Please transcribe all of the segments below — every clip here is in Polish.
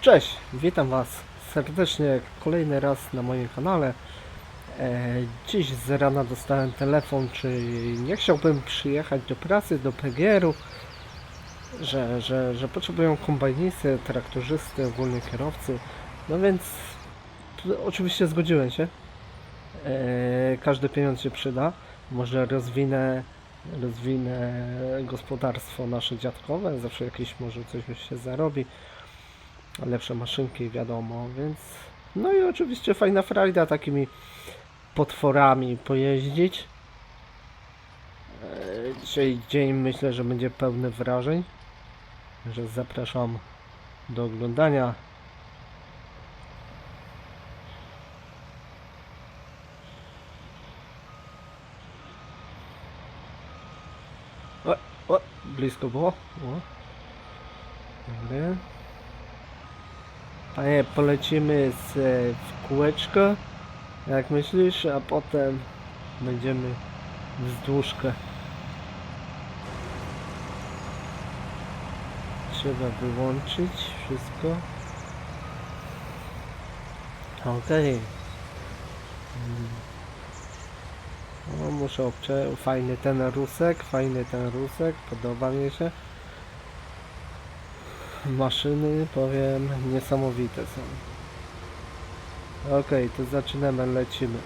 Cześć, witam Was serdecznie kolejny raz na moim kanale. E, dziś z rana dostałem telefon, czy nie chciałbym przyjechać do pracy, do PGR-u, że, że, że potrzebują kombajnisty, traktorzysty, ogólnie kierowcy. No więc oczywiście zgodziłem się. E, każdy pieniądz się przyda. Może rozwinę, rozwinę gospodarstwo nasze dziadkowe, zawsze jakieś może coś się zarobi lepsze maszynki, wiadomo, więc no i oczywiście fajna frajda takimi potworami pojeździć. E, Dzisiaj dzień myślę, że będzie pełny wrażeń, że zapraszam do oglądania. O, o, blisko było. O. Dobry. Panie, polecimy z, e, w kółeczko, jak myślisz, a potem będziemy wzdłużkę. Trzeba wyłączyć wszystko. Okej. Mm. No, muszę obcze... Fajny ten rusek, fajny ten rusek, podoba mi się. Maszyny, powiem, niesamowite są. Okej, to zaczynamy, lecimy.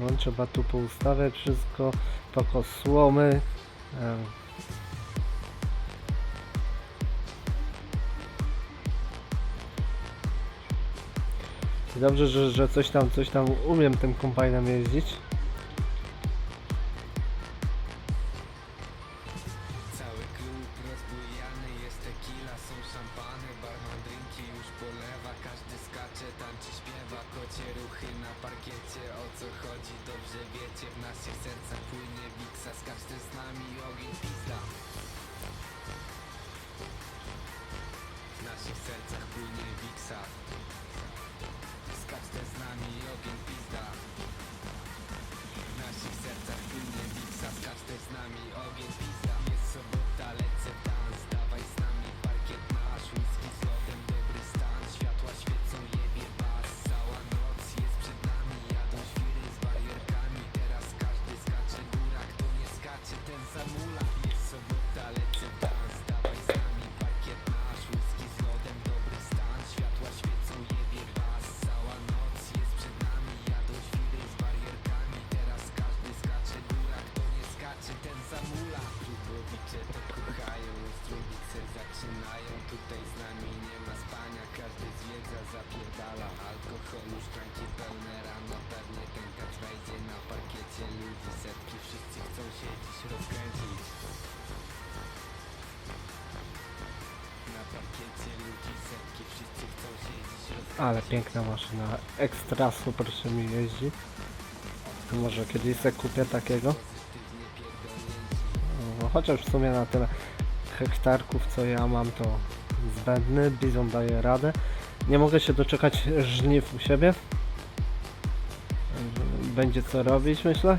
No, trzeba tu poustawiać wszystko, poko słomy. Dobrze, że, że coś tam, coś tam umiem tym kombajnem jeździć. Cały klub jest są szampany, drinki już Każdy skacze, śpiewa, kocie ruchy na parkiecie. O co chodzi, dobrze wiecie, w naszych sercach płynie wiksa. Z nami, pizda. W naszych sercach płynie wiksa Z nami, ogień pizda. W naszych sercach płynie wiksa, skaczcie z nami, ogień pizda Ale piękna maszyna, ekstra super się mi jeździ. Może kiedyś sobie kupię takiego. No, chociaż w sumie na tyle hektarków co ja mam to zbędny, Bizon daje radę. Nie mogę się doczekać żniw u siebie. Będzie co robić myślę.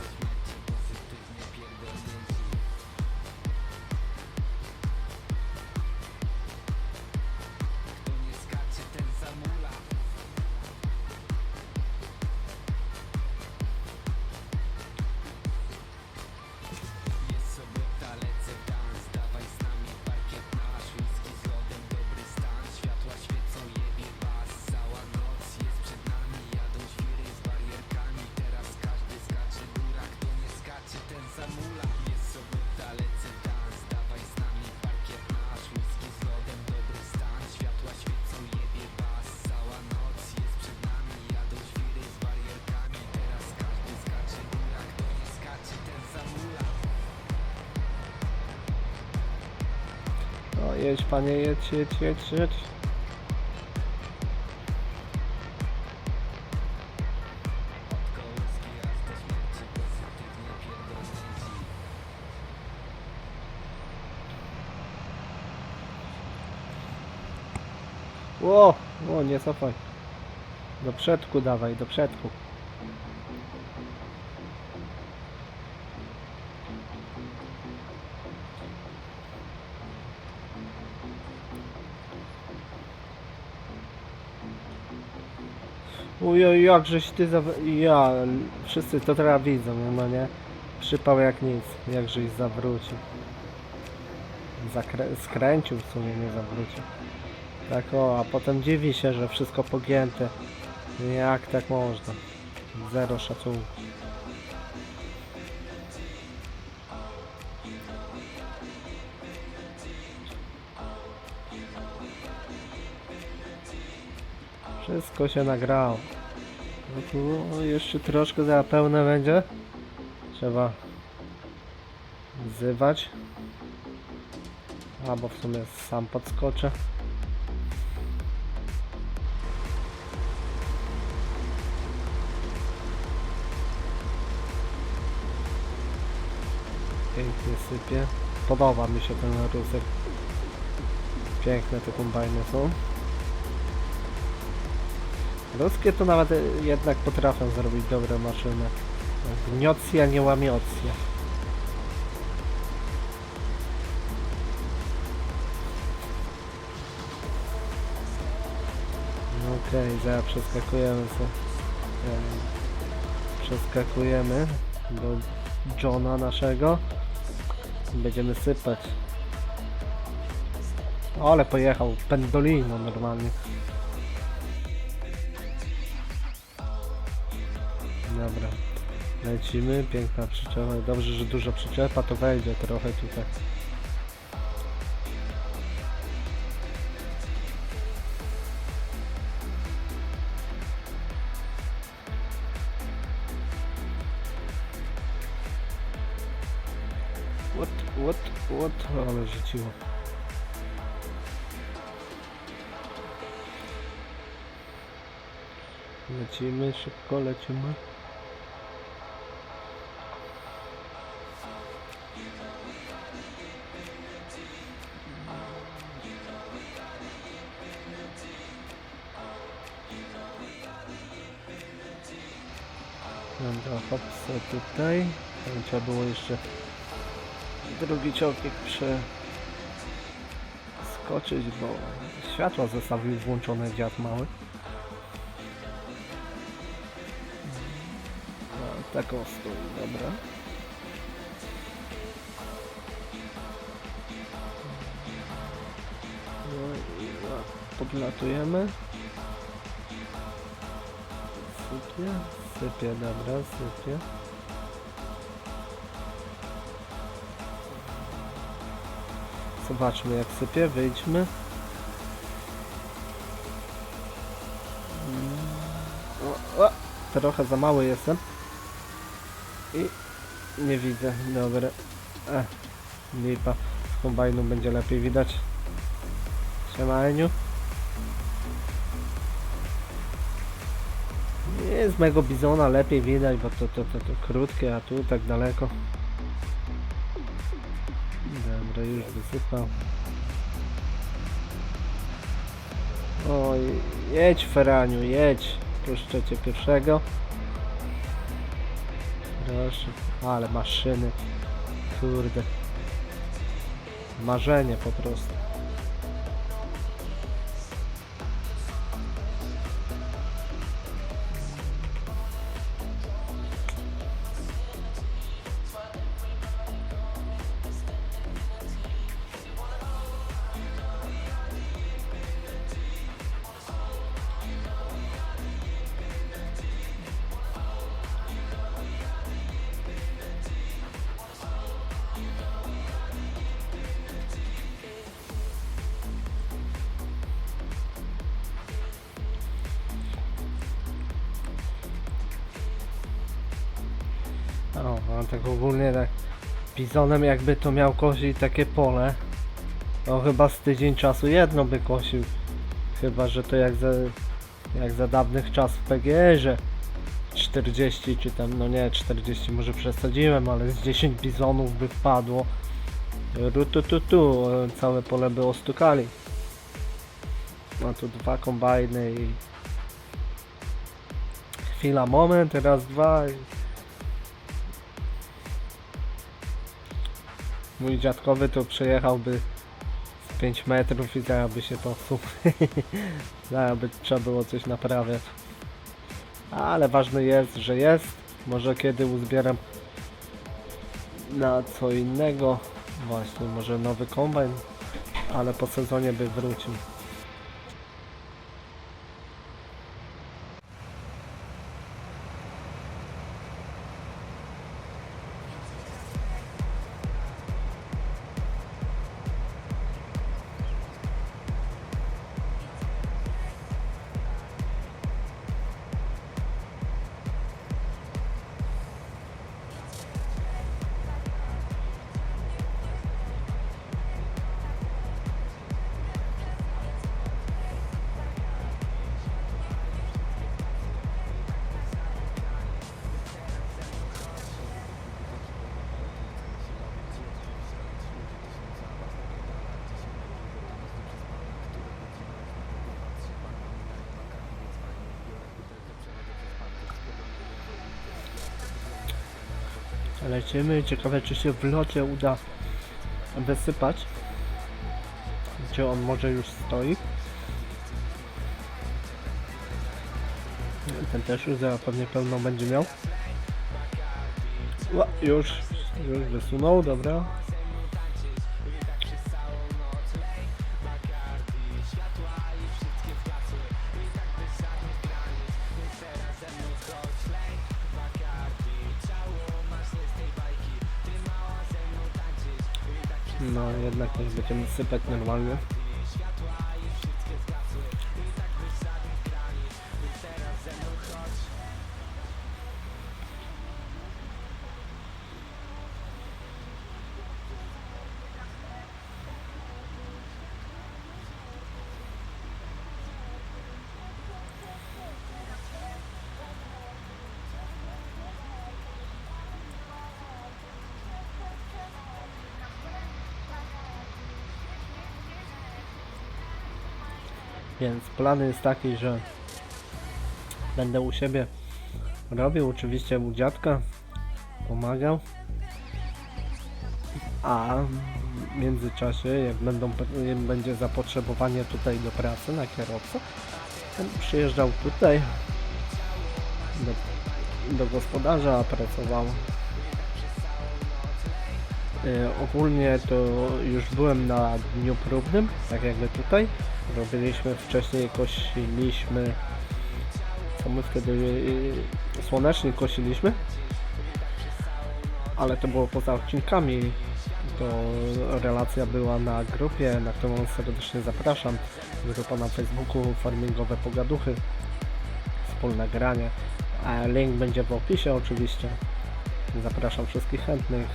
Jedź panie, jedź, jedź, jedź, jedź. Ło, o nie cofaj. Do przedku dawaj, do przedku. Ujoj, jakżeś ty za... Ja, wszyscy to teraz widzą, no nie? Przypał jak nic, jakżeś zawrócił. Zakrę... Skręcił w sumie, nie zawrócił. Tak o, a potem dziwi się, że wszystko pogięte. Jak tak można? Zero szacunku. Wszystko się nagrało. No tu jeszcze troszkę za pełne będzie. Trzeba wzywać. Albo w sumie sam podskoczę. Pięknie sypie. Podoba mi się ten rusek. Piękne te kombajny są. Ruskie to nawet e, jednak potrafią zrobić dobre maszyny. Gniocja, nie łamiocja. No Okej, zaraz przeskakujemy sobie. Em, Przeskakujemy do Johna naszego. Będziemy sypać. Ale pojechał pendolino normalnie. Lecimy, piękna przyczepa. Dobrze, że duża przyczepa, to wejdzie trochę tutaj. What, what, what? Ale rzuciło. Lecimy, szybko lecimy. Hopsa tutaj. Trzeba było jeszcze drugi ciągnik przeskoczyć, bo światła zostawił włączone dziad mały. No, taką stoi, dobra. No i no, podlatujemy. Sypie, sypie, dobra, sypie. Zobaczmy jak sypie, wyjdźmy. Mm, O, o, trochę za mały jestem. I nie widzę, dobra. E, lipa. Z kombajnu będzie lepiej widać. Siema Eniu. Z mego bizona lepiej widać, bo to, to, to, to krótkie, a tu tak daleko. Dobra, już wysypał. Oj, jedź Feraniu, jedź. Puszczę cię pierwszego. Proszę, ale maszyny. Kurde. Marzenie po prostu. O, tak ogólnie tak bizonem jakby to miał kosić takie pole, to chyba z tydzień czasu jedno by kosił. Chyba, że to jak za, jak za dawnych czasów w PGR-ze 40 czy tam, no nie 40 może przesadziłem, ale z 10 bizonów by wpadło. Rutututu, całe pole by ostukali. No tu dwa kombajny i chwila, moment, raz, dwa i Mój dziadkowy to przejechałby z 5 metrów i zaraz się popsuł. zaraz trzeba było coś naprawiać. Ale ważne jest, że jest. Może kiedy uzbieram na co innego. Właśnie, może nowy kombajn, ale po sezonie by wrócił. Lecimy. Ciekawe, czy się w locie uda wysypać. Gdzie on może już stoi. Ten też już zaraz pewnie pełną będzie miał. Ła, już, już wysunął, dobra. No jednak nie będziemy sypać normalnie. Więc plan jest taki, że będę u siebie robił, oczywiście u dziadka, pomagał. A w międzyczasie, jak będą, jak będzie zapotrzebowanie tutaj do pracy na kierowcę, będę przyjeżdżał tutaj do, do gospodarza, pracował. E, ogólnie to już byłem na dniu próbnym, tak jakby tutaj. Robiliśmy wcześniej, kosiliśmy. Co my wtedy y, słonecznie kosiliśmy. Ale to było poza odcinkami. To relacja była na grupie, na którą serdecznie zapraszam. Grupa na Facebooku, farmingowe pogaduchy, wspólne granie. Link będzie w opisie oczywiście. Zapraszam wszystkich chętnych.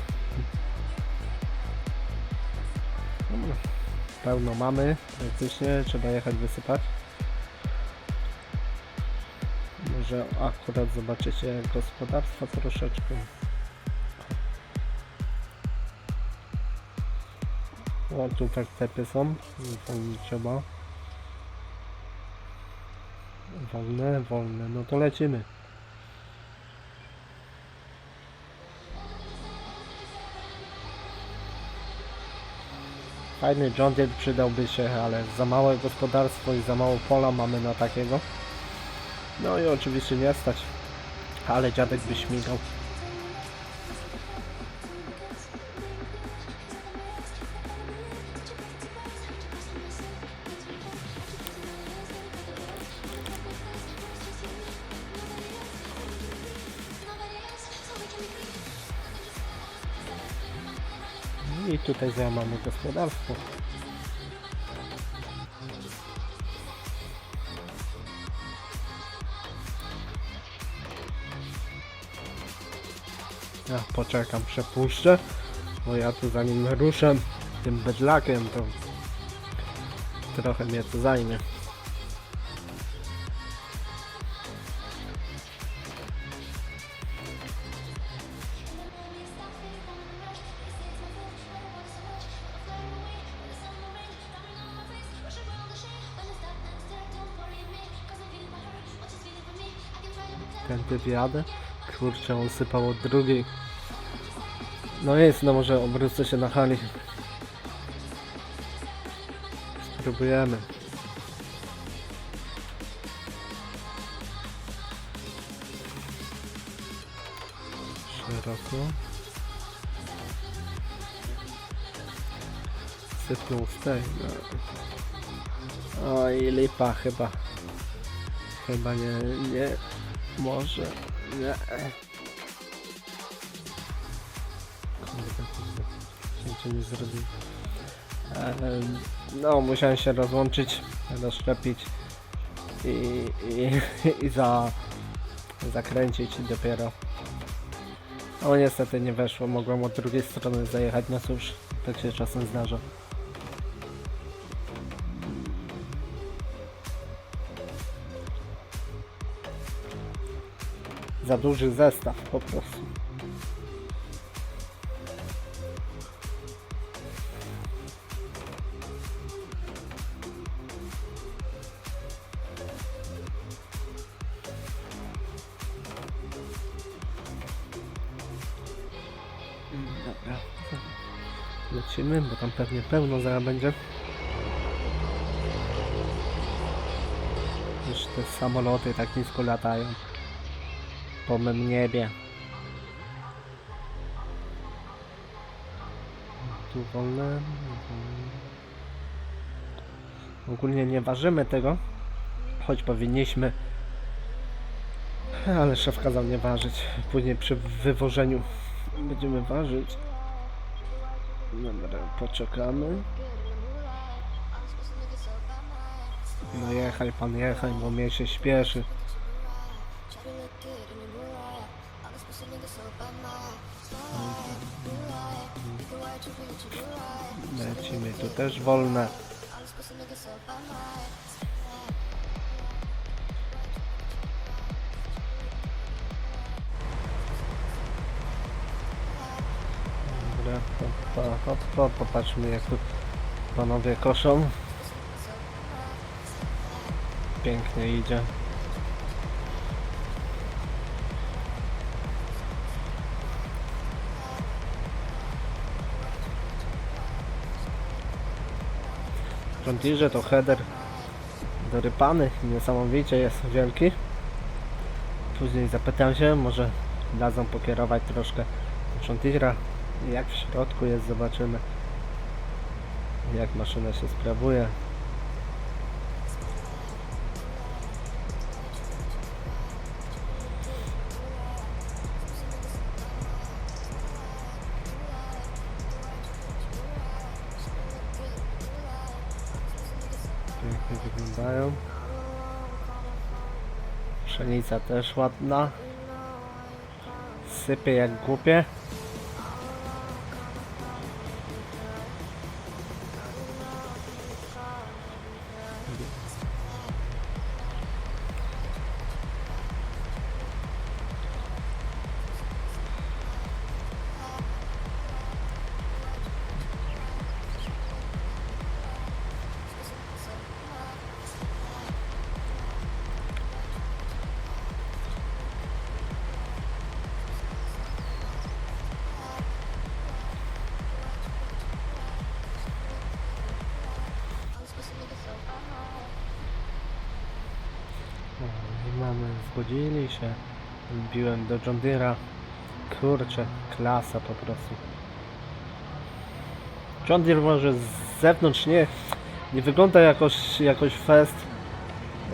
Dobra. Pełno mamy, praktycznie trzeba jechać wysypać. Może akurat zobaczycie gospodarstwa troszeczkę. O, tu wertepy są, wolne trzeba. Wolne, wolne, no to lecimy. Fajny John Deere przydałby się, ale za małe gospodarstwo i za mało pola mamy na takiego. No i oczywiście nie stać, ale dziadek by śmigał. I tutaj mamy gospodarstwo. Ja poczekam, przepuszczę, bo ja tu zanim ruszę tym bydlakiem, to trochę mnie to zajmie. Ten typ jadę. Kurczę, on sypał od drugiej. No jest, no może obrócę się na hali. Spróbujemy. roku. Sypnął z tej. No. Oj, lipa chyba. Chyba nie, nie. Może. Nie. Kurde, nie zrobił. No, musiałem się rozłączyć, rozszczepić i, i, i za, zakręcić dopiero. No niestety nie weszło, mogłem od drugiej strony zajechać, no cóż, tak się czasem zdarza. Za duży zestaw po prostu. Bo tam pewnie pełno zaraz będzie. Już te samoloty tak nisko latają. Po mym niebie. Tu wolne. Ogólnie nie ważymy tego, choć powinniśmy. Ale szef kazał nie ważyć. Później przy wywożeniu będziemy ważyć. Dobra, poczekamy. No jechaj pan, jechaj, bo mnie się śpieszy. Lecimy, tu też wolne. Dobra, hoppa, hoppa, popatrzmy jak tu panowie koszą. Pięknie idzie. Deere to header dorypany, niesamowicie jest wielki. Później zapytam się, może dadzą pokierować troszkę Deere'a. Jak w środku jest, zobaczymy jak maszyna się sprawuje. Pięknie wyglądają. Pszenica też ładna. Sypie jak głupie. Mamy, zgodzili się. Wbiłem do John Deere'a. Kurczę, klasa po prostu. John Deere może z zewnątrz nie, nie wygląda jakoś, jakoś fest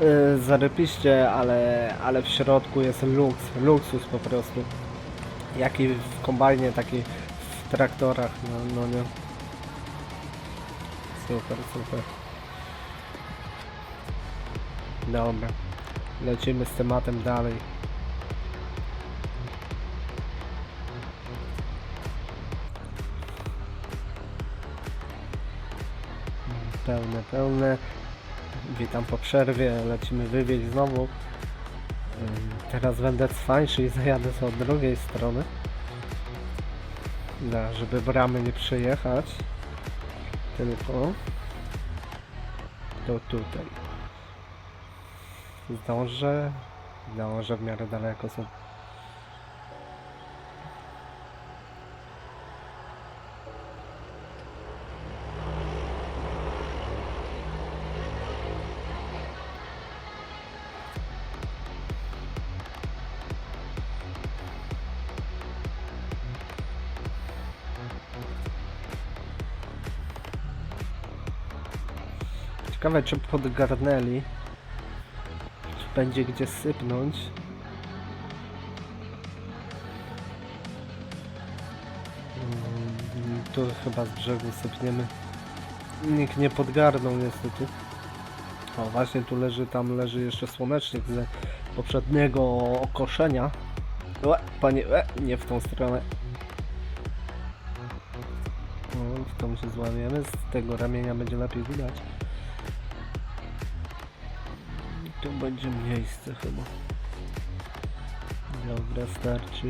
yy, zarypiście, ale, ale w środku jest luks, luksus po prostu. Jaki w kombajnie, taki w traktorach, no, no nie. Super, super. Dobra. Lecimy z tematem dalej. Pełne, pełne. Witam po przerwie. Lecimy wywieźć znowu. Teraz będę cwańszy i zajadę sobie od drugiej strony. Da, żeby bramy nie przejechać. Tylko do tutaj zdążę. Zdążę w miarę daleko są. Ciekawe czy podgarnęli będzie gdzie sypnąć. Mm, Tu chyba z brzegu sypniemy. Nikt nie podgarnął niestety. O właśnie tu leży, tam leży jeszcze słonecznik z poprzedniego okoszenia. Łe, panie, łe, nie w tą stronę. W tą się złamiemy, z tego ramienia będzie lepiej widać. Będzie miejsce chyba. Dobra, starczy.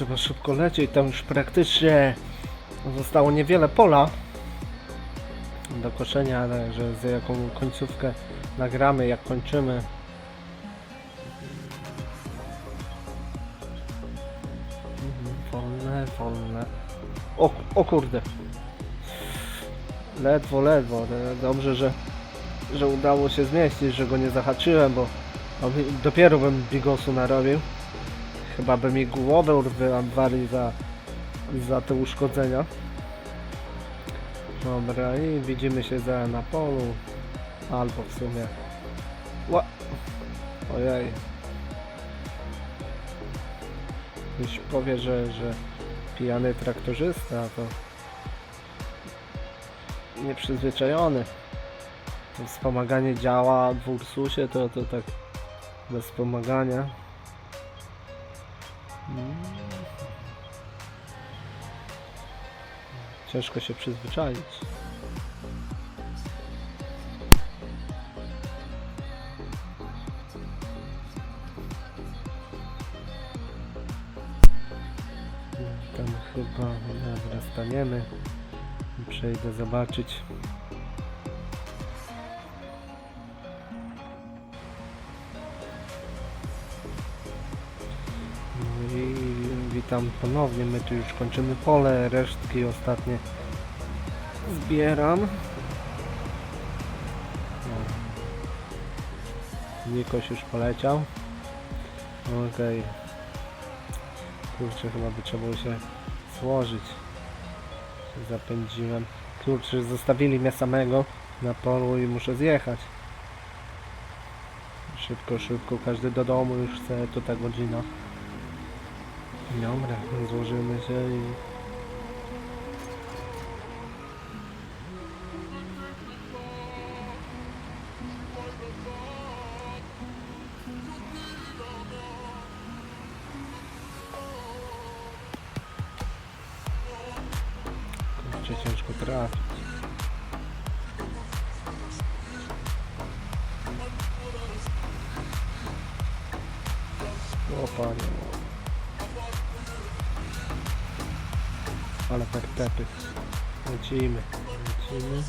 Trzeba szybko lecieć, tam już praktycznie zostało niewiele pola do koszenia, ale że za jaką końcówkę nagramy, jak kończymy. Mhm, Wolne, wolne. O, o kurde. Ledwo, ledwo. Dobrze, że, że udało się zmieścić, że go nie zahaczyłem, bo dopiero bym bigosu narobił. Chyba by mi głowę urwali za, za te uszkodzenia. Dobra, i widzimy się za na polu. Albo w sumie. Ła! Ojej. Ktoś powie, że, że pijany traktorzysta to nieprzyzwyczajony. To wspomaganie działa w Ursusie to, to tak bez wspomagania. Mm. Ciężko się przyzwyczaić. Tam chyba, dobra, staniemy. Przejdę zobaczyć. Witam ponownie, my tu już kończymy pole, resztki ostatnie zbieram. No. Nikoś już poleciał. Okej. Kurczę, chyba by trzeba było się złożyć. Zapędziłem. Kurczę, zostawili mnie samego na polu i muszę zjechać. Szybko, szybko, każdy do domu już chce, to ta godzina. Dobra, złożymy się i... Lecimy. Lecimy.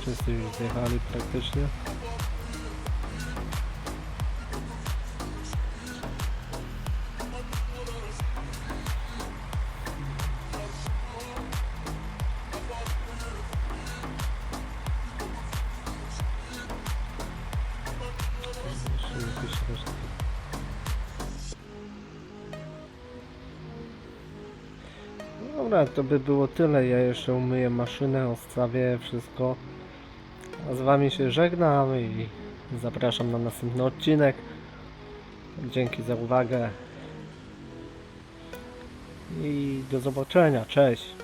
Wszyscy już zjechali praktycznie. Dobra, to by było tyle. Ja jeszcze umyję maszynę, odstawię wszystko. A z wami się żegnam i zapraszam na następny odcinek. Dzięki za uwagę. I do zobaczenia. Cześć.